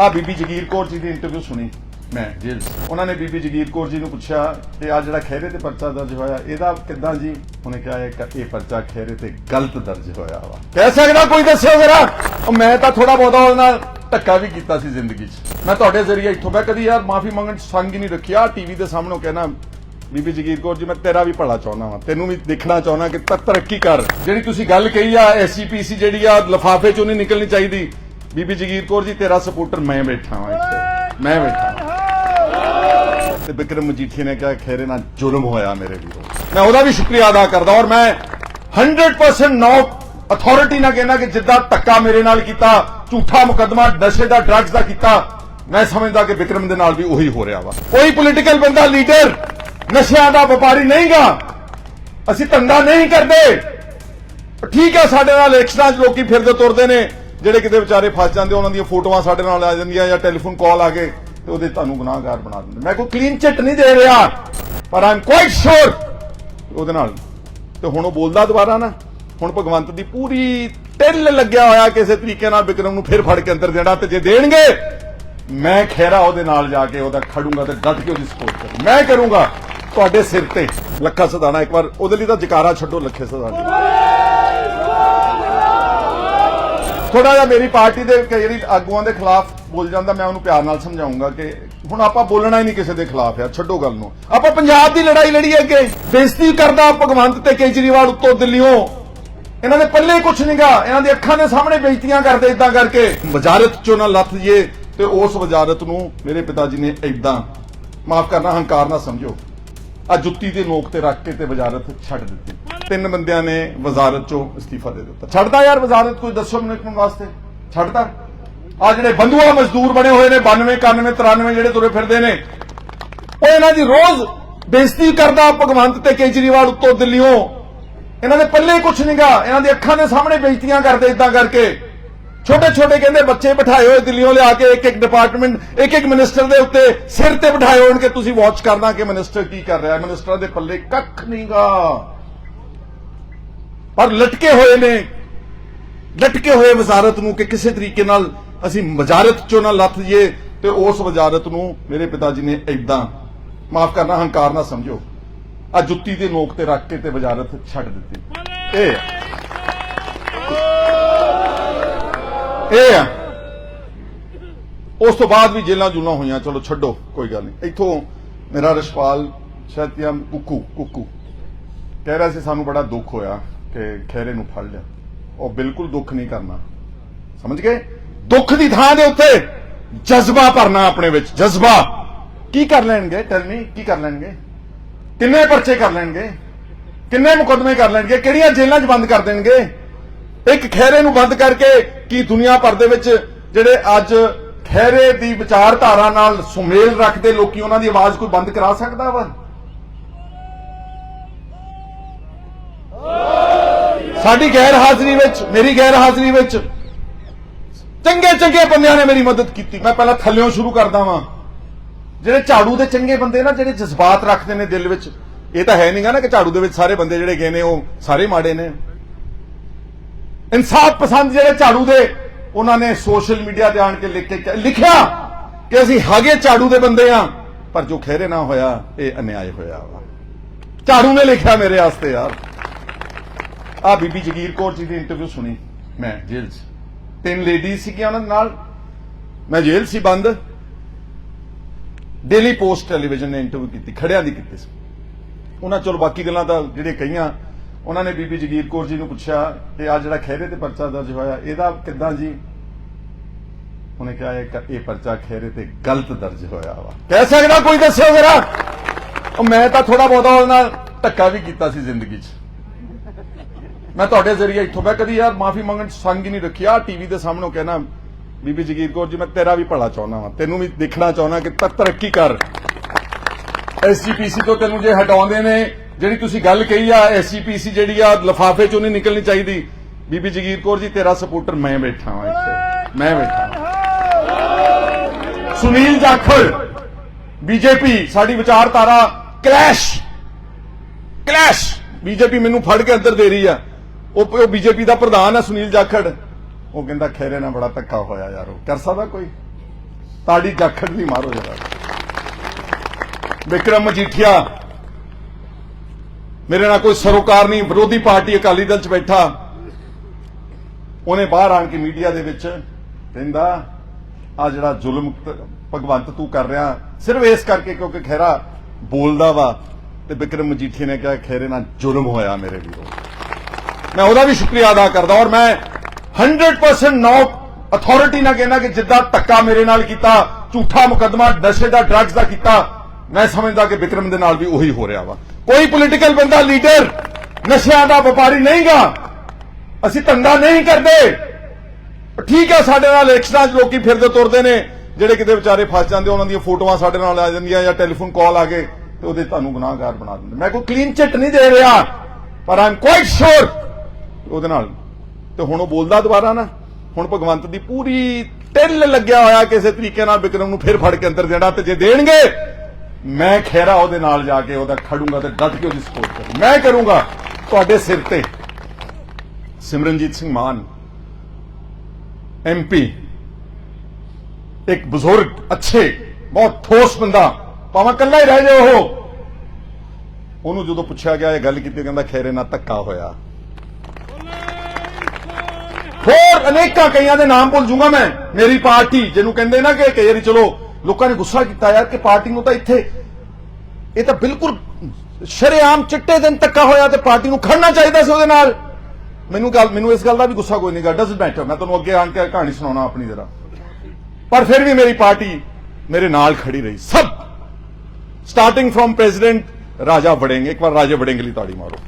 ਆ ਬੀਬੀ ਜਗੀਰ ਕੌਰ ਜੀ ਦੀ ਇੰਟਰਵਿਊ ਸੁਣੀ ਮੈਂ, ਜੇਲ੍ਹ ਉਹਨਾਂ ਨੇ ਬੀਬੀ ਜਗੀਰ ਕੌਰ ਜੀ ਨੂੰ ਪੁੱਛਿਆ ਕਿ ਆ ਜਿਹੜਾ ਖਹਿਰੇ ਤੇ ਪਰਚਾ ਦਰਜ ਹੋਇਆ, ਇਹਦਾ ਕਿੱਦਾਂ ਜੀ? ਉਹਨੇ ਕਿਹਾ, ਇਹ ਪਰਚਾ ਖਹਿਰੇ ਤੇ ਗਲਤ ਦਰਜ ਹੋਇਆ ਵਾ। ਕਹਿ ਸਕਦਾ ਕੋਈ ਦੱਸਿਓ ਜ਼ਰਾ? ਉਹ ਮੈਂ ਤਾਂ ਥੋੜਾ ਬਹੁਤਾ ਉਹਦੇ ਨਾਲ ਧੱਕਾ ਵੀ ਕੀਤਾ ਸੀ ਜ਼ਿੰਦਗੀ 'ਚ। ਮੈਂ ਤੁਹਾਡੇ ਜ਼ਰੀਏ ਇੱਥੋਂ ਮੈਂ ਕਦੀ ਯਾਰ ਮਾਫੀ ਮੰਗਣ 'ਚ ਸੰਗ ਹੀ ਨਹੀਂ ਰੱਖਿਆ ਟੀਵੀ ਦੇ ਸਾਹਮਣੇ ਕਹਿਣਾ, ਬੀਬੀ ਜਗੀਰ ਕੌਰ ਜੀ, ਮੈਂ ਤੇਰਾ ਵੀ ਭਲਾ ਚਾਹੁੰਦਾ ਵਾਂ। ਤੈਨੂੰ ਵੀ ਦੇਖਣਾ ਚਾਹੁੰਦਾ ਕਿ ਤਰੱਕੀ ਕਰ। ਜਿਹੜੀ ਤੁਸੀਂ ਗੱਲ ਕਹੀ ਆ ਐਸਜੀਪੀਸੀ ਜਿਹੜੀ ਆ, ਲਫਾਫੇ ਚੋਂ ਨਹੀਂ ਨਿਕਲਣੀ ਚਾਹੀਦੀ। ਬੀਬੀ ਜਗੀਰ ਕੌਰ ਜੀ, ਤੇਰਾ ਸਪੋਰਟਰ ਮੈਂ ਬੈਠਾ ਵਾਂ ਇੱਥੇ। ਮੈਂ ਬੈਠਾ ਵਾਂ। ਤੇ ਬਿਕਰਮ ਮਜੀਠੀ ਨੇ ਕਿਹਾ, ਖੇਰੇ ਨਾਲ ਜ਼ੁਲਮ ਹੋਇਆ ਮੇਰੇ ਵੀਰੋ। ਮੈਂ ਉਹਦਾ ਵੀ ਸ਼ੁਕਰੀਆ ਅਦਾ ਕਰਦਾ ਔਰ ਮੈਂ 100% ਨੋ ਅਥਾਰਟੀ ਨਾਲ ਕਹਿੰਦਾ ਕਿ ਜਿੱਦਾਂ ਧੱਕਾ ਮੇਰੇ ਨਾਲ ਕੀਤਾ, ਝੂਠਾ ਮੁਕੱਦਮਾ, ਨਸ਼ੇ ਦਾ ਡਰੱਗਸ ਦਾ ਕੀਤਾ, ਮੈਂ ਸਮਝਦਾ ਕਿ ਵਿਕਰਮ ਦੇ ਨਾਲ ਵੀ ਉਹੀ ਹੋ ਰਿਹਾ ਵਾ। ਕੋਈ ਪੋਲੀਟੀਕਲ ਬੰਦਾ ਲੀਡਰ ਨਸ਼ਿਆਂ ਦਾ ਵਪਾਰੀ ਨਹੀਂਗਾ। ਅਸੀਂ ਧੰਦਾ ਨਹੀਂ ਕਰਦੇ। ਠੀਕ ਹੈ ਸਾਡੇ ਨਾਲ ਇਲੈਕਸ਼ਨਾਂ 'ਚ ਲੋਕੀ ਫਿਰਦੇ ਤੁਰਦੇ ਨੇ। ਜਿਹੜੇ ਕਿਤੇ ਵਿਚਾਰੇ ਫਸ ਜਾਂਦੇ, ਉਹਨਾਂ ਦੀਆਂ ਫੋਟੋਆਂ ਸਾਡੇ ਨਾਲ ਆ ਜਾਂਦੀਆਂ ਜਾਂ ਟੈਲੀਫੋਨ ਕਾਲ ਆ ਕੇ, ਤੇ ਉਹਦੇ ਤੁਹਾਨੂੰ ਗੁਨਾਹਗਾਰ ਬਣਾ ਦਿੰਦੇ। ਮੈਂ ਕੋਈ ਕਲੀਨ ਚਿੱਟ ਨਹੀਂ ਦੇ ਰਿਹਾ, ਪਰ ਆਮ ਕੁਆਇਟ ਸ਼ੋਰ ਉਹਦੇ ਨਾਲ। ਤੇ ਹੁਣ ਉਹ ਬੋਲਦਾ ਦੁਬਾਰਾ ਨਾ, ਹੁਣ ਭਗਵੰਤ ਦੀ ਪੂਰੀ ਟਿੱਲ ਲੱਗਿਆ ਹੋਇਆ ਕਿਸੇ ਤਰੀਕੇ ਨਾਲ ਵਿਕਰਮ ਨੂੰ ਫਿਰ ਫੜ ਕੇ ਅੰਦਰ ਦੇਣਾ ਤੇ ਜੇ ਦੇਣਗੇ, ਮੈਂ ਖੈਰਾ ਉਹਦੇ ਨਾਲ ਜਾ ਕੇ ਉਹਦਾ ਖੜੂੰਗਾ ਤੇ ਡਟ ਕੇ ਉਹਦੀ ਸਪੋਰਟ ਕਰੂੰ ਮੈਂ ਕਰੂੰਗਾ ਤੁਹਾਡੇ ਸਿਰ ਤੇ ਲੱਖਾ ਸਦਾਣਾ, ਇੱਕ ਵਾਰ ਉਹਦੇ ਲਈ ਤਾਂ ਜਕਾਰਾ ਛੱਡੋ ਲੱਖੇ ਸਦਾਣਾ। ਥੋੜਾ ਜਿਹਾ ਮੇਰੀ ਪਾਰਟੀ ਦੇ ਜਿਹੜੀ ਆਗੂਆਂ ਦੇ ਖਿਲਾਫ ਬੋਲ ਜਾਂਦਾ, ਮੈਂ ਉਹਨੂੰ ਪਿਆਰ ਨਾਲ ਸਮਝਾਉਂਗਾ ਕਿ ਹੁਣ ਆਪਾਂ ਬੋਲਣਾ ਹੀ ਨਹੀਂ ਕਿਸੇ ਦੇ ਖਿਲਾਫ ਯਾਰ, ਛੱਡੋ ਗੱਲ ਨੂੰ। ਆਪਾਂ ਪੰਜਾਬ ਦੀ ਲੜਾਈ ਲੜੀ ਅੱਗੇ। ਬੇਇੱਜ਼ਤੀ ਕਰਦਾ ਭਗਵੰਤ ਤੇ ਕੇਜਰੀਵਾਲ ਉੱਤੋਂ ਦਿੱਲੀੋਂ ਇਹਨਾਂ ਦੇ ਪੱਲੇ ਕੁਛ ਨਹੀਂਗਾ ਇਹਨਾਂ ਦੀ ਅੱਖਾਂ ਦੇ ਸਾਹਮਣੇ ਬੇਇੱਜ਼ਤੀਆਂ ਕਰਦੇ ਇਦਾਂ ਕਰਕੇ। ਵਜ਼ਾਰਤ ਚੋਂ ਨਾ ਲੱਥ ਜੇ ਤੇ ਉਸ ਵਜ਼ਾਰਤ ਨੂੰ ਮੇਰੇ ਪਿਤਾ ਜੀ ਨੇ ਇਦਾਂ ਮਾਫ ਕਰਨਾ, ਹੰਕਾਰ ਨਾ ਸਮਝੋ। ਆ ਜੁੱਤੀ ਦੇ ਨੋਕ ਤੇ ਰੱਖ ਕੇ ਤੇ ਵਜ਼ਾਰਤ ਛੱਡ ਦਿੱਤੀ। ਤਿੰਨ ਬੰਦਿਆਂ ਨੇ ਵਜ਼ਾਰਤ ਚੋਂ ਅਸਤੀਫਾ ਦੇ ਦਿੱਤਾ। ਛੱਡਦਾ ਯਾਰ ਵਜ਼ਾਰਤ, ਕੋਈ ਦੱਸੋ ਮੈਨੂੰ ਇੱਕ ਮਿੰਟ ਵਾਸਤੇ। ਛੱਡਦਾ। ਆ ਜਿਹੜੇ ਬੰਦੂਆ ਮਜ਼ਦੂਰ ਬਣੇ ਹੋਏ ਨੇ 92 91 93 ਜਿਹੜੇ ਤੁਰੇ ਫਿਰਦੇ ਨੇ, ਉਹ ਇਹਨਾਂ ਦੀ ਰੋਜ਼ ਬੇਇੱਜ਼ਤੀ ਕਰਦਾ ਭਗਵੰਤ ਤੇ ਕੇਜਰੀਵਾਲ ਉੱਤੋਂ ਦਿੱਲੀੋਂ ਇਹਨਾਂ ਦੇ ਪੱਲੇ ਕੁਛ ਨਹੀਂਗਾ ਇਹਨਾਂ ਦੀ ਅੱਖਾਂ ਦੇ ਸਾਹਮਣੇ ਬੇਇੱਜ਼ਤੀਆਂ ਕਰਦੇ ਇਦਾਂ ਕਰਕੇ। ਛੋਟੇ ਛੋਟੇ ਕਹਿੰਦੇ ਬੱਚੇ ਬਿਠਾਏ ਹੋਏ ਦਿੱਲੀੋਂ ਲਿਆ ਕੇ ਇੱਕ ਇੱਕ ਡਿਪਾਰਟਮੈਂਟ ਇੱਕ ਇੱਕ ਮਿਨਿਸਟਰ ਦੇ ਉੱਤੇ ਸਿਰ ਤੇ ਬਿਠਾਏ ਹੋਣ ਤੁਸੀਂ ਵਾਚ ਕਰਨਾ ਕਿ ਮਿਨਿਸਟਰ ਕੀ ਕਰ ਰਿਹਾ। ਹੈ ਮਿਨਿਸਟਰਾਂ ਦੇ ਪੱਲੇ ਕੱਖ ਨਹੀਂਗਾ ਪਰ ਲਟਕੇ ਹੋਏ ਨੇ। ਲਟਕੇ ਹੋਏ ਵਜ਼ਾਰਤ ਨੂੰ ਕਿ ਕਿਸੇ ਤਰੀਕੇ ਨਾਲ ਅਸੀਂ ਵਜ਼ਾਰਤ ਚੋਂ ਨਾ ਲੱਥ ਜੇ ਤੇ ਉਸ ਵਜ਼ਾਰਤ ਨੂੰ ਮੇਰੇ ਪਿਤਾ ਜੀ ਨੇ ਇਦਾਂ ਮਾਫ ਕਰਨਾ, ਹੰਕਾਰ ਨਾ ਸਮਝੋ ਆ ਜੁੱਤੀ ਦੇ ਨੋਕ ਤੇ ਰੱਖ ਕੇ ਤੇ ਵਜ਼ਾਰਤ ਛੱਡ ਦਿੱਤੀ। ਇਹ ਆ। ਇਹ ਉਸ ਤੋਂ ਬਾਅਦ ਵੀ ਜੇਲਾਂ ਜੁਲਾਂ ਹੋਈਆਂ, ਚਲੋ ਛੱਡੋ, ਕੋਈ ਗੱਲ ਨਹੀਂ। ਇੱਥੋਂ ਮੇਰਾ ਰਸ਼ਪਾਲ ਸ਼ਤਿਆਮ ਕੁੱਕੂ ਕੁੱਕੂ। ਕਹਿ ਰਿਹਾ ਸੀ ਸਾਨੂੰ ਬੜਾ ਦੁੱਖ ਹੋਇਆ। ਕਿ ਖੈਰੇ ਨੂੰ ਫੜ ਲਿਆ। ਉਹ ਬਿਲਕੁਲ ਦੁੱਖ ਨਹੀਂ ਕਰਨਾ। ਸਮਝ ਗਏ? ਦੁੱਖ ਦੀ ਥਾਂ ਦੇ ਉੱਤੇ ਜਜ਼ਬਾ ਭਰਨਾ ਆਪਣੇ ਵਿੱਚ। ਜਜ਼ਬਾ। ਕੀ ਕਰ ਲੈਣਗੇ? ਟੈਲ ਕੀ ਕਰ ਲੈਣਗੇ? ਕਿੰਨੇ ਪਰਚੇ ਕਰ ਲੈਣਗੇ? ਕਿੰਨੇ ਮੁਕੱਦਮੇ ਕਰ ਲੈਣਗੇ? ਕਿਹੜੀਆਂ ਜੇਲ੍ਹਾਂ 'ਚ ਬੰਦ ਕਰ ਦੇਣਗੇ? ਇੱਕ ਖੈਰੇ ਨੂੰ ਬੰਦ ਕਰਕੇ ਕੀ ਦੁਨੀਆ ਭਰ ਦੇ ਵਿੱਚ ਜਿਹੜੇ ਅੱਜ ਖੈਰੇ ਦੀ ਵਿਚਾਰਧਾਰਾ ਨਾਲ ਸੁਮੇਲ ਰੱਖਦੇ ਲੋਕੀ ਉਹਨਾਂ ਦੀ ਆਵਾਜ਼ ਕੋਈ ਬੰਦ ਕਰਾ ਸਕਦਾ ਵਾ? ਸਾਡੀ ਗੈਰ ਹਾਜ਼ਰੀ ਵਿੱਚ, ਮੇਰੀ ਗੈਰ ਹਾਜ਼ਰੀ ਵਿੱਚ ਚੰਗੇ ਚੰਗੇ ਬੰਦਿਆਂ ਨੇ ਮੇਰੀ ਮਦਦ ਕੀਤੀ। ਮੈਂ ਪਹਿਲਾਂ ਥੱਲਿਓਂ ਸ਼ੁਰੂ ਕਰਦਾ ਵਾਂ। ਜਿਹੜੇ ਝਾੜੂ ਦੇ ਚੰਗੇ ਬੰਦੇ ਨਾ, ਜਿਹੜੇ ਜਜ਼ਬਾਤ ਰੱਖਦੇ ਨੇ ਦਿਲ ਵਿੱਚ, ਇਹ ਤਾਂ ਹੈ ਨਹੀਂਗਾ ਨਾ ਕਿ ਝਾੜੂ ਦੇ ਵਿੱਚ ਸਾਰੇ ਬੰਦੇ ਜਿਹੜੇ ਗਏ ਨੇ, ਉਹ ਸਾਰੇ ਮਾੜੇ ਨੇ। ਇਨਸਾਫ ਪਸੰਦ ਜਿਹੜੇ ਝਾੜੂ ਦੇ, ਉਹਨਾਂ ਨੇ ਸੋਸ਼ਲ ਮੀਡੀਆ ਤੇ ਆਣ ਕੇ ਲਿਖ ਕੇ ਲਿਖਿਆ ਕਿ ਅਸੀਂ ਹਾਗੇ ਝਾੜੂ ਦੇ ਬੰਦੇ ਆ, ਪਰ ਜੋ ਖਹਿਰੇ ਨਾ ਹੋਇਆ, ਇਹ ਅਨਿਆਏ ਹੋਇਆ ਵਾ। ਝਾੜੂ ਨੇ ਲਿਖਿਆ ਮੇਰੇ ਵਾਸਤੇ, ਯਾਰ। ਆ ਬੀਬੀ ਜਗੀਰ ਕੌਰ ਜੀ ਦੀ ਇੰਟਰਵਿਊ ਸੁਣੀ ਮੈਂ ਜੇਲ੍ਹ 'ਚ। ਤਿੰਨ ਲੇਡੀਜ਼ ਸੀਗੀਆਂ ਉਹਨਾਂ ਦੇ ਨਾਲ। ਮੈਂ ਜੇਲ੍ਹ ਸੀ, ਬੰਦ। ਡੇਲੀ ਪੋਸਟ ਟੈਲੀਵਿਜ਼ਨ ਨੇ ਇੰਟਰਵਿਊ ਕੀਤੀ, ਖੜਿਆਂ ਦੀ ਕੀਤੀ ਸੀ। ਉਹਨਾਂ ਚਲੋ ਬਾਕੀ ਗੱਲਾਂ ਤਾਂ ਜਿਹੜੇ ਕਹੀਆਂ, ਉਹਨਾਂ ਨੇ ਬੀਬੀ ਜਗੀਰ ਕੌਰ ਜੀ ਨੂੰ ਪੁੱਛਿਆ ਕਿ ਆ ਜਿਹੜਾ ਖਹਿਰੇ ਤੇ ਪਰਚਾ ਦਰਜ ਹੋਇਆ, ਇਹਦਾ ਕਿੱਦਾਂ ਜੀ? ਉਹਨੇ ਕਿਹਾ, ਇਹ ਪਰਚਾ ਖਹਿਰੇ ਤੇ ਗਲਤ ਦਰਜ ਹੋਇਆ ਵਾ। ਕਹਿ ਸਕਦਾ ਕੋਈ ਦੱਸਿਓ ਜ਼ਰਾ? ਉਹ ਮੈਂ ਤਾਂ ਥੋੜਾ ਬਹੁਤਾ ਉਹਦੇ ਨਾਲ ਧੱਕਾ ਵੀ ਕੀਤਾ ਸੀ ਜ਼ਿੰਦਗੀ 'ਚ। ਮੈਂ ਤੁਹਾਡੇ ਜ਼ਰੀਏ ਇੱਥੋਂ ਮੈਂ ਕਦੀ ਯਾਰ ਮਾਫੀ ਮੰਗਣ 'ਚ ਸੰਗ ਹੀ ਨਹੀਂ ਰੱਖੀ। ਰੱਖਿਆ ਟੀਵੀ ਦੇ ਸਾਹਮਣੇ ਕਹਿਣਾ ਬੀਬੀ ਜਗੀਰ ਕੌਰ ਜੀ, ਮੈਂ ਤੇਰਾ ਵੀ ਭਲਾ ਚਾਹੁੰਦਾ ਵਾਂ। ਤੈਨੂੰ ਵੀ ਦੇਖਣਾ ਚਾਹੁੰਦਾ ਕਿ ਤੱਕ ਤਰੱਕੀ ਕਰ। ਐਸਜੀਪੀਸੀ ਤੋਂ ਤੈਨੂੰ ਜੇ ਹਟਾਉਂਦੇ ਨੇ, ਜਿਹੜੀ ਤੁਸੀਂ ਗੱਲ ਕਹੀ ਆ ਐਸਜੀਪੀਸੀ ਜਿਹੜੀ ਆ, ਲਫਾਫੇ ਚੋਂ ਨਹੀਂ ਨਿਕਲਣੀ ਚਾਹੀਦੀ। ਬੀਬੀ ਜਗੀਰ ਕੌਰ ਜੀ, ਤੇਰਾ ਸਪੋਰਟਰ ਮੈਂ ਬੈਠਾ ਵਾਂ ਇੱਥੇ। ਮੈਂ ਬੈਠਾ ਸੁਨੀਲ ਜਾਖੜ, ਬੀਜੇਪੀ, ਸਾਡੀ ਵਿਚਾਰਧਾਰਾ ਕਲੈਸ਼। ਕਲੈਸ਼! ਬੀਜੇਪੀ ਮੈਨੂੰ ਫੜ ਕੇ ਅੰਦਰ ਦੇ ਰਹੀ ਆ। ਉਹ ਉਹ ਬੀਜੇਪੀ ਦਾ ਪ੍ਰਧਾਨ ਹੈ ਸੁਨੀਲ ਜਾਖੜ। ਉਹ ਕਹਿੰਦਾ ਖੈਰੇ ਨਾਲ ਬੜਾ ਧੱਕਾ ਹੋਇਆ ਯਾਰ ਉਹ। ਕਰ ਸਕਦਾ ਕੋਈ? ਤਾੜੀ ਜਾਖੜ ਨਹੀਂ ਮਾਰੋ ਜਰਾ। ਵਿਕਰਮ ਮਜੀਠੀਆ, ਮੇਰੇ ਨਾਲ ਕੋਈ ਸਰੋਕਾਰ ਨਹੀਂ, ਵਿਰੋਧੀ ਪਾਰਟੀ ਅਕਾਲੀ ਦਲ ਚ ਬੈਠਾ। ਉਹਨੇ ਬਾਹਰ ਆਣ ਕੇ ਮੀਡੀਆ ਦੇ ਵਿੱਚ ਕਹਿੰਦਾ, ਆ ਜਿਹੜਾ ਜ਼ੁਲਮ ਭਗਵੰਤ ਤੂੰ ਕਰ ਰਿਹਾ, ਸਿਰਫ ਇਸ ਕਰਕੇ ਕਿਉਂਕਿ ਖੈਰਾ ਬੋਲਦਾ ਵਾ। ਤੇ ਵਿਕਰਮ ਮਜੀਠੀ ਨੇ ਕਿਹਾ ਖੈਰੇ ਨਾਲ ਜ਼ੁਲਮ ਹੋਇਆ ਮੇਰੇ ਵੀਰੋ। ਮੈਂ ਉਹਦਾ ਵੀ ਸ਼ੁਕਰੀਆ ਅਦਾ ਕਰਦਾ ਔਰ ਮੈਂ 100% ਨੋ ਅਥਾਰਟੀ ਨਾਲ ਕਹਿੰਦਾ ਕਿ ਜਿੱਦਾਂ ਧੱਕਾ ਮੇਰੇ ਨਾਲ ਕੀਤਾ, ਝੂਠਾ ਮੁਕੱਦਮਾ, ਨਸ਼ੇ ਦਾ ਡਰੱਗਸ ਦਾ ਕੀਤਾ, ਮੈਂ ਸਮਝਦਾ ਕਿ ਵਿਕਰਮ ਦੇ ਨਾਲ ਵੀ ਉਹੀ ਹੋ ਰਿਹਾ ਵਾ। ਕੋਈ ਪੋਲੀਟੀਕਲ ਬੰਦਾ ਲੀਡਰ ਨਸ਼ਿਆਂ ਦਾ ਵਪਾਰੀ ਨਹੀਂਗਾ। ਅਸੀਂ ਧੰਦਾ ਨਹੀਂ ਕਰਦੇ। ਠੀਕ ਹੈ, ਸਾਡੇ ਨਾਲ ਇਲੈਕਸ਼ਨਾਂ 'ਚ ਲੋਕੀ ਫਿਰਦੇ ਤੁਰਦੇ ਨੇ, ਜਿਹੜੇ ਕਿਤੇ ਵਿਚਾਰੇ ਫਸ ਜਾਂਦੇ, ਉਹਨਾਂ ਦੀਆਂ ਫੋਟੋਆਂ ਸਾਡੇ ਨਾਲ ਆ ਜਾਂਦੀਆਂ ਜਾਂ ਟੈਲੀਫੋਨ ਕਾਲ ਆ ਗਏ, ਤੇ ਉਹਦੇ ਤੁਹਾਨੂੰ ਗੁਨਾਹਗਾਰ ਬਣਾ ਦਿੰਦੇ। ਮੈਂ ਕੋਈ ਕਲੀਨ ਚਿੱਟ ਨਹੀਂ ਦੇ ਰਿਹਾ, ਪਰ ਆਮ ਕੁਆਇਟ ਸ਼ੋਰ ਉਹਦੇ ਨਾਲ। ਤੇ ਹੁਣ ਉਹ ਬੋਲਦਾ ਦੁਬਾਰਾ ਨਾ, ਹੁਣ ਭਗਵੰਤ ਦੀ ਪੂਰੀ ਟਿੱਲ ਲੱਗਿਆ ਹੋਇਆ ਕਿਸੇ ਤਰੀਕੇ ਨਾਲ ਵਿਕਰਮ ਨੂੰ ਫਿਰ ਫੜ ਕੇ ਅੰਦਰ ਦੇਣਾ ਤੇ ਜੇ ਦੇਣਗੇ, ਮੈਂ ਖੈਰਾ ਉਹਦੇ ਨਾਲ ਜਾ ਕੇ ਉਹਦਾ ਖੜੂੰਗਾ ਤੇ ਡਟ ਕੇ ਉਹਦੀ ਸਪੋਰਟ ਕਰੂੰ ਮੈਂ ਕਰੂੰਗਾ ਤੁਹਾਡੇ ਸਿਰ ਤੇ। ਸਿਮਰਨਜੀਤ ਸਿੰਘ ਮਾਨ ਐਮਪੀ ਇੱਕ ਬਜ਼ੁਰਗ, ਅੱਛੇ, ਬਹੁਤ ਠੋਸ ਬੰਦਾ, ਭਾਵੇਂ ਕੱਲਾ ਹੀ ਰਹਿ ਜਾਏ ਉਹ। ਉਹਨੂੰ ਜਦੋਂ ਪੁੱਛਿਆ ਗਿਆ, ਇਹ ਗੱਲ ਕੀਤੀ ਕਹਿੰਦਾ ਖੈਰੇ ਨਾਲ ਧੱਕਾ ਹੋਇਆ। ਹੋਰ ਅਨੇਕਾਂ ਕਈਆਂ ਦੇ ਨਾਮ ਭੁੱਲ ਜੂਗਾ ਮੈਂ, ਮੇਰੀ ਪਾਰਟੀ, ਜਿਹਨੂੰ ਕਹਿੰਦੇ ਨਾ ਕਿ ਕਈ ਵਾਰੀ ਚਲੋ ਲੋਕਾਂ ਨੇ ਗੁੱਸਾ ਕੀਤਾ ਯਾਰ ਕਿ ਪਾਰਟੀ ਨੂੰ ਤਾਂ ਇੱਥੇ, ਇਹ ਤਾਂ ਬਿਲਕੁਲ ਸ਼ਰੇਆਮ ਚਿੱਟੇ ਦਿਨ ਧੱਕਾ ਹੋਇਆ ਤੇ ਪਾਰਟੀ ਨੂੰ ਖੜਨਾ ਚਾਹੀਦਾ ਸੀ ਉਹਦੇ ਨਾਲ। ਮੈਨੂੰ ਗੱਲ, ਮੈਨੂੰ ਇਸ ਗੱਲ ਦਾ ਵੀ ਗੁੱਸਾ ਕੋਈ ਨਹੀਂ ਗਾ ਡਸਨਟ ਮੈਟਰ ਮੈਂ ਤੁਹਾਨੂੰ ਅੱਗੇ ਆਣ ਕੇ ਕਹਾਣੀ ਸੁਣਾਉਣਾ ਆਪਣੀ ਜ਼ਰਾ। ਪਰ ਫਿਰ ਵੀ ਮੇਰੀ ਪਾਰਟੀ ਮੇਰੇ ਨਾਲ ਖੜੀ ਰਹੀ, ਸਭ। Starting firm president Raja Warring, ਇੱਕ ਵਾਰ ਰਾਜਾ ਵੜਿੰਗ ਲਈ ਤਾੜੀ ਮਾਰੋ।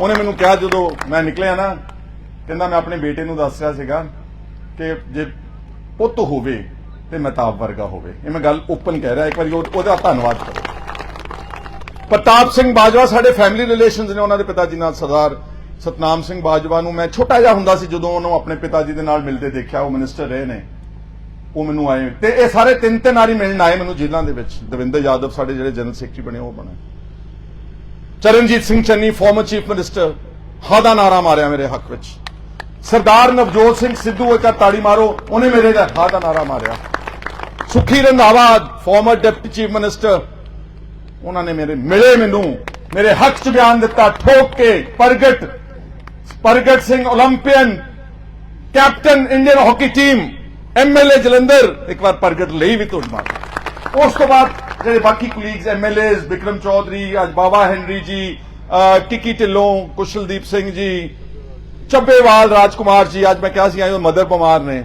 ਉਹਨੇ ਮੈਨੂੰ ਕਿਹਾ ਜਦੋਂ ਮੈਂ ਨਿਕਲਿਆ ਨਾ ਕਹਿੰਦਾ ਮੈਂ ਆਪਣੇ ਬੇਟੇ ਨੂੰ ਦੱਸ ਰਿਹਾ ਸੀਗਾ ਕਿ ਜੇ ਪੁੱਤ ਹੋਵੇ ਤੇ ਮਹਿਤਾਬ ਵਰਗਾ ਹੋਵੇ। ਇਹ ਮੈਂ ਗੱਲ ਓਪਨ ਕਹਿ ਰਿਹਾ, ਇੱਕ ਵਾਰੀ ਉਹਦਾ ਧੰਨਵਾਦ ਕਰੋ। ਪ੍ਰਤਾਪ ਸਿੰਘ ਬਾਜਵਾ ਸਾਡੇ ਫੈਮਿਲੀ ਰਿਲੇਸ਼ਨਸ ਨੇ ਉਹਨਾਂ ਦੇ ਪਿਤਾ ਜੀ ਨਾਲ ਸਰਦਾਰ ਸਤਨਾਮ ਸਿੰਘ ਬਾਜਵਾ ਨੂੰ ਮੈਂ ਛੋਟਾ ਜਿਹਾ ਹੁੰਦਾ ਸੀ ਜਦੋਂ ਉਹਨੂੰ ਆਪਣੇ ਪਿਤਾ ਜੀ ਦੇ ਨਾਲ ਮਿਲਦੇ ਦੇਖਿਆ, ਉਹ ਮਿਨਿਸਟਰ ਰਹੇ ਨੇ। ਉਹ ਮੈਨੂੰ ਆਏ। ਤੇ ਇਹ ਸਾਰੇ ਤਿੰਨ ਤਿੰਨ ਵਾਰੀ ਮਿਲਣ ਆਏ ਮੈਨੂੰ ਜੇਲ੍ਹਾਂ ਦੇ ਵਿੱਚ। ਦਵਿੰਦਰ ਯਾਦਵ ਸਾਡੇ ਜਿਹੜੇ ਜਨਰਲ ਸੈਕਟਰੀ ਬਣੇ, ਉਹ ਬਣੇ। Charanjit Singh Channi former chief minister ਹਾਂ ਦਾ ਨਾਰਾ ਮਾਰਿਆ ਮੇਰੇ ਹੱਕ ਵਿੱਚ। ਸਰਦਾਰ ਨਵਜੋਤ ਸਿੰਘ ਸਿੱਧੂ ਇੱਕ ਤਾੜੀ ਮਾਰੋ, ਉਹਨੇ ਮੇਰੇ ਦਾ ਹਾਂ ਦਾ ਨਾਰਾ ਮਾਰਿਆ। Sukhi Randhawa former deputy chief minister ਉਹਨਾਂ ਨੇ ਮੇਰੇ ਮਿਲੇ ਮੈਨੂੰ, ਮੇਰੇ ਹੱਕ 'ਚ ਬਿਆਨ ਦਿੱਤਾ, ਠੋਕ ਕੇ Pargat Pargat Singh 올림픽ਨ captain Indian hockey team MLA Jalandhar, ਇੱਕ ਵਾਰ ਪ੍ਰਗਟ ਲਈ ਵੀ ਤੁਹਾਡਾ ਮਾਰ। ਉਸ ਤੋਂ ਬਾਅਦ ਜਿਹੜੇ ਬਾਕੀ ਕੁਲੀਗਸ ਐਮਐਲਏਸ ਵਿਕਰਮ ਚੌਧਰੀ, ਅੱਜ ਬਾਬਾ ਹੈਨਰੀ ਜੀ ਟਿੱਕੀ ਢਿੱਲੋਂ, ਕੁਸ਼ਲਦੀਪ ਸਿੰਘ ਜੀ ਚੱਬੇਵਾਲ ਰਾਜਕੁਮਾਰ ਜੀ, ਅੱਜ ਮੈਂ ਕਿਹਾ ਸੀ, ਆਏ ਉਹ ਮਦਰ ਬਿਮਾਰ ਨੇ।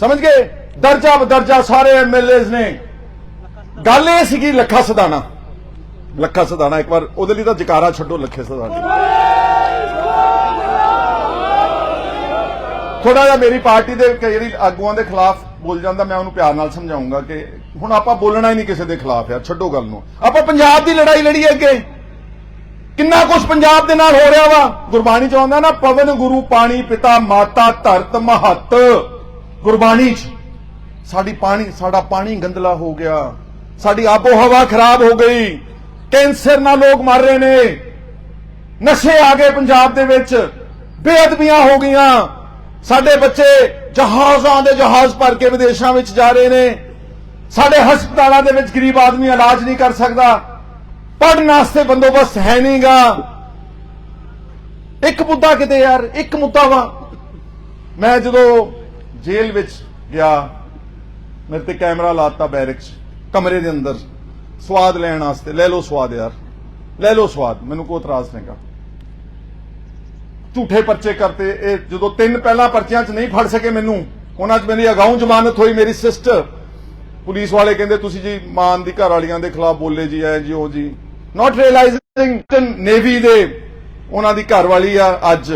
ਸਮਝ ਗਏ? ਦਰਜਾ ਬਦਰਜਾ ਸਾਰੇ ਐਮਐਲਏਸ ਨੇ। ਗੱਲ ਇਹ ਸੀਗੀ ਲੱਖਾ ਸਦਾਣਾ। ਲੱਖਾ ਸਦਾਣਾ, ਇੱਕ ਵਾਰ ਉਹਦੇ ਲਈ ਤਾਂ ਜਕਾਰਾ ਛੱਡੋ ਲੱਖੇ ਸਦਾਣਾ। ਥੋੜਾ ਜਿਹਾ ਮੇਰੀ ਪਾਰਟੀ ਦੇ ਜਿਹੜੀ ਆਗੂਆਂ ਦੇ ਖਿਲਾਫ ਬੋਲ ਜਾਂਦਾ, ਮੈਂ ਉਹਨੂੰ ਪਿਆਰ ਨਾਲ ਸਮਝਾਉਂਗਾ ਕਿ ਹੁਣ ਆਪਾਂ ਬੋਲਣਾ ਹੀ ਨਹੀਂ ਕਿਸੇ ਦੇ ਖਿਲਾਫ ਯਾਰ, ਛੱਡੋ ਗੱਲ ਨੂੰ। ਆਪਾਂ ਪੰਜਾਬ ਦੀ ਲੜਾਈ ਲੜੀਏ ਅੱਗੇ। ਕਿੰਨਾ ਕੁਝ ਪੰਜਾਬ ਦੇ ਨਾਲ ਹੋ ਰਿਹਾ ਵਾ? ਗੁਰਬਾਣੀ ਚ ਆਉਂਦਾ ਨਾ, ਪਵਨ ਗੁਰੂ ਪਾਣੀ ਪਿਤਾ ਮਾਤਾ ਧਰਤ ਮਹੱਤ। ਗੁਰਬਾਣੀ ਚ ਸਾਡੀ ਪਾਣੀ ਸਾਡਾ ਪਾਣੀ ਗੰਦਲਾ ਹੋ ਗਿਆ। ਸਾਡੀ ਆਬੋ ਹਵਾ ਖਰਾਬ ਹੋ ਗਈ। ਕੈਂਸਰ ਨਾਲ ਲੋਕ ਮਰ ਰਹੇ ਨੇ। ਨਸ਼ੇ ਆ ਗਏ ਪੰਜਾਬ ਦੇ ਵਿੱਚ। ਬੇਅਦਬੀਆਂ ਹੋ ਗਈਆਂ। ਸਾਡੇ ਬੱਚੇ ਜਹਾਜ਼ਾਂ ਦੇ ਜਹਾਜ਼ ਭਰ ਕੇ ਵਿਦੇਸ਼ਾਂ ਵਿੱਚ ਜਾ ਰਹੇ ਨੇ। ਸਾਡੇ ਹਸਪਤਾਲਾਂ ਦੇ ਵਿੱਚ ਗਰੀਬ ਆਦਮੀ ਇਲਾਜ ਨਹੀਂ ਕਰ ਸਕਦਾ। ਪੜਨ ਵਾਸਤੇ ਬੰਦੋਬਸਤ ਹੈ ਨਹੀਂਗਾ। ਇੱਕ ਮੁੱਦਾ ਕਿਤੇ ਯਾਰ, ਇੱਕ ਮੁੱਦਾ ਵਾ। ਮੈਂ ਜਦੋਂ ਜੇਲ੍ਹ ਵਿੱਚ ਗਿਆ, ਮੇਰੇ ਤੇ ਕੈਮਰਾ ਲਾਤਾ ਬੈਰਕ 'ਚ, ਕਮਰੇ ਦੇ ਅੰਦਰ, ਸਵਾਦ ਲੈਣ ਵਾਸਤੇ। ਲੈ ਲਓ ਸਵਾਦ ਯਾਰ, ਲੈ ਲਓ ਸਵਾਦ, ਮੈਨੂੰ ਕੋਈ ਇਤਰਾਜ਼ ਨਹੀਂਗਾ। ਝੂਠੇ ਪਰਚੇ ਕਰਤੇ, ਇਹ ਜਦੋਂ ਤਿੰਨ ਪਹਿਲਾਂ ਪਰਚਿਆਂ 'ਚ ਨਹੀਂ ਫੜ ਸਕੇ ਮੈਨੂੰ, ਉਹਨਾਂ 'ਚ ਮੇਰੀ ਅਗਾਊਂ ਜ਼ਮਾਨਤ ਹੋਈ ਮੇਰੀ ਸਿਸਟਰ ਪੁਲਿਸ ਵਾਲੇ ਕਹਿੰਦੇ, ਤੁਸੀਂ ਜੀ ਮਾਨ ਦੀ ਘਰ ਵਾਲੀਆਂ ਦੇ ਖਿਲਾਫ ਬੋਲੇ ਜੀ, ਐ ਜੀ, ਉਹ ਜੀ। ਨਾਟ ਰਿਅਲਾਈਜ਼ਿੰਗ ਨੇਵੀ ਦੇ ਉਹਨਾਂ ਦੀ ਘਰ ਵਾਲੀ ਆ ਅੱਜ,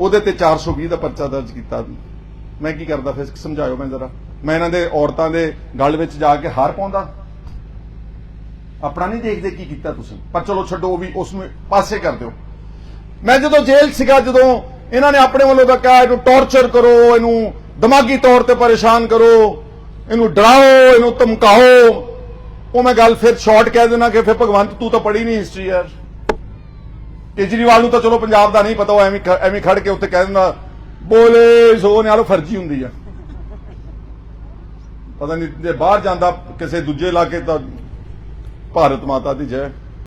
ਉਹਦੇ ਤੇ 420 ਦਾ ਪਰਚਾ ਦਰਜ ਕੀਤਾ। ਮੈਂ ਕੀ ਕਰਦਾ ਫਿਰ? ਸਮਝਾਇਓ ਮੈਂ ਜ਼ਰਾ। ਮੈਂ ਇਹਨਾਂ ਦੇ ਔਰਤਾਂ ਦੇ ਗਲ ਵਿੱਚ ਜਾ ਕੇ ਹਾਰ ਪਾਉਂਦਾ। ਆਪਣਾ ਨਹੀਂ ਦੇਖਦੇ ਕੀ ਕੀਤਾ ਤੁਸੀਂ। ਪਰ ਚਲੋ ਛੱਡੋ ਵੀ ਉਸ ਨੂੰ ਪਾਸੇ ਕਰ ਦਿਓ। ਮੈਂ ਜਦੋਂ ਜੇਲ੍ਹ ਸੀਗਾ, ਜਦੋਂ ਇਹਨਾਂ ਨੇ ਆਪਣੇ ਵੱਲੋਂ ਤਾਂ ਕਿਹਾ, ਇਹਨੂੰ ਟੌਰਚਰ ਕਰੋ, ਇਹਨੂੰ ਦਿਮਾਗੀ ਤੌਰ ਤੇ ਪਰੇਸ਼ਾਨ ਕਰੋ, ਇਹਨੂੰ ਡਰਾਓ, ਇਹਨੂੰ ਧਮਕਾਓ। ਉਹ ਮੈਂ ਗੱਲ ਫਿਰ ਸ਼ਾਰਟ ਕਹਿ ਦੇਣਾ ਕਿ ਫਿਰ ਭਗਵੰਤ, ਤੂੰ ਤਾਂ ਪੜ੍ਹੀ ਨਹੀਂ ਹਿਸਟਰੀ ਯਾਰ। ਕੇਜਰੀਵਾਲ ਨੂੰ ਤਾਂ ਚਲੋ ਪੰਜਾਬ ਦਾ ਨਹੀਂ ਪਤਾ, ਉਹ ਐਵੇਂ ਐਵੇਂ ਖੜ ਕੇ ਉੱਥੇ ਕਹਿ ਦਿੰਦਾ, ਬੋਲੇ, ਸੋ ਨਿਆਲੋ, ਫਰਜ਼ੀ ਹੁੰਦੀ ਆ। ਪਤਾ ਨਹੀਂ ਜੇ ਬਾਹਰ ਜਾਂਦਾ ਕਿਸੇ ਦੂਜੇ ਇਲਾਕੇ ਤਾਂ ਭਾਰਤ ਮਾਤਾ ਦੀ ਜੈ।